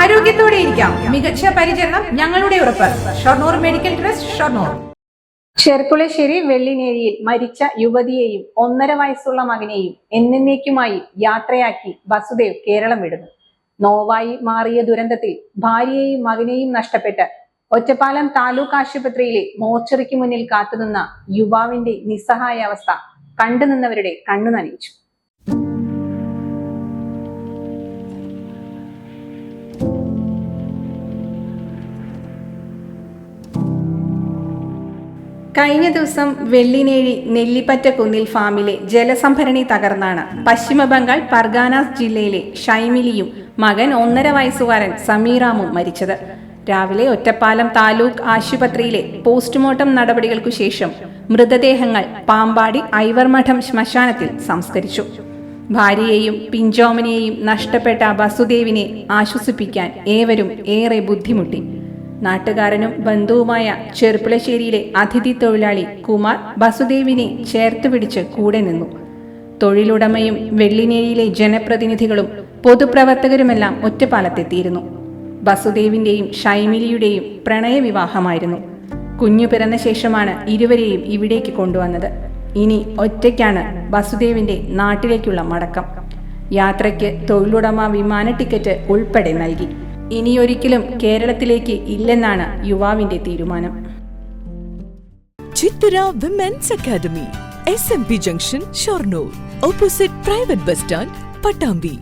ആരോഗ്യത്തോടെ ഇരിക്കാം. മികച്ച പരിചരണം ഞങ്ങളുടെ ഉറപ്പ്. Shoranur medical trust Shoranur. ചെർക്കുളശ്ശേരി വെള്ളിനേരിയിൽ മരിച്ച യുവതിയെയും ഒന്നര വയസ്സുള്ള മകനെയും എന്നേക്കുമായി യാത്രയാക്കി വസുദേവ് കേരളം വിടുന്നു. നോവായി മാറിയ ദുരന്തത്തിൽ ഭാര്യയെയും മകനെയും നഷ്ടപ്പെട്ട് ഒറ്റപ്പാലം താലൂക്ക് ആശുപത്രിയിലെ മോർച്ചറിക്ക് മുന്നിൽ കാത്തുനിന്ന യുവാവിന്റെ നിസ്സഹായ അവസ്ഥ കണ്ടുനിന്നവരുടെ കണ്ണു നനയിച്ചു കഴിഞ്ഞ ദിവസം വെള്ളിനേഴി നെല്ലിപ്പറ്റ കുന്നിൽ ഫാമിലെ ജലസംഭരണി തകർന്നാണ്. പശ്ചിമബംഗാൾ പർഗാനാസ് ജില്ലയിലെ ഷൈമിലിയും മകൻ ഒന്നര വയസ്സുകാരൻ സമീറാമും മരിച്ചത്. രാവിലെ ഒറ്റപ്പാലം താലൂക്ക് ആശുപത്രിയിലെ പോസ്റ്റ്മോർട്ടം നടപടികൾക്കു ശേഷം മൃതദേഹങ്ങൾ പാമ്പാടി ഐവർമഠം ശ്മശാനത്തിൽ സംസ്കരിച്ചു. ഭാര്യയെയും പിഞ്ചോമനെയും നഷ്ടപ്പെട്ട വസുദേവിനെ ആശ്വസിപ്പിക്കാൻ ഏവരും ഏറെ ബുദ്ധിമുട്ടി. നാട്ടുകാരനും ബന്ധുവുമായ ചെറുപ്പുളശ്ശേരിയിലെ അതിഥി തൊഴിലാളി കുമാർ വസുദേവിനെ ചേർത്ത് പിടിച്ച് കൂടെ നിന്നു. തൊഴിലുടമയും വെള്ളിനേഴിയിലെ ജനപ്രതിനിധികളും പൊതുപ്രവർത്തകരുമെല്ലാം ഒറ്റപ്പാലത്തെത്തിയിരുന്നു. വസുദേവിന്റെയും ഷൈമിലിയുടെയും പ്രണയവിവാഹമായിരുന്നു. കുഞ്ഞു പിറന്ന ശേഷമാണ് ഇരുവരെയും ഇവിടേക്ക് കൊണ്ടുവന്നത്. ഇനി ഒറ്റയ്ക്കാണ് വസുദേവിന്റെ നാട്ടിലേക്കുള്ള മടക്കം. യാത്രയ്ക്ക് തൊഴിലുടമ വിമാന ടിക്കറ്റ് ഉൾപ്പെടെ നൽകി. ഇനിയൊരിക്കലും കേരളത്തിലേക്ക് ഇല്ലെന്നാണ് യുവാവിന്റെ തീരുമാനം. Chithura women's academy S M P junction Shoranur opposite private bus stand Pattambi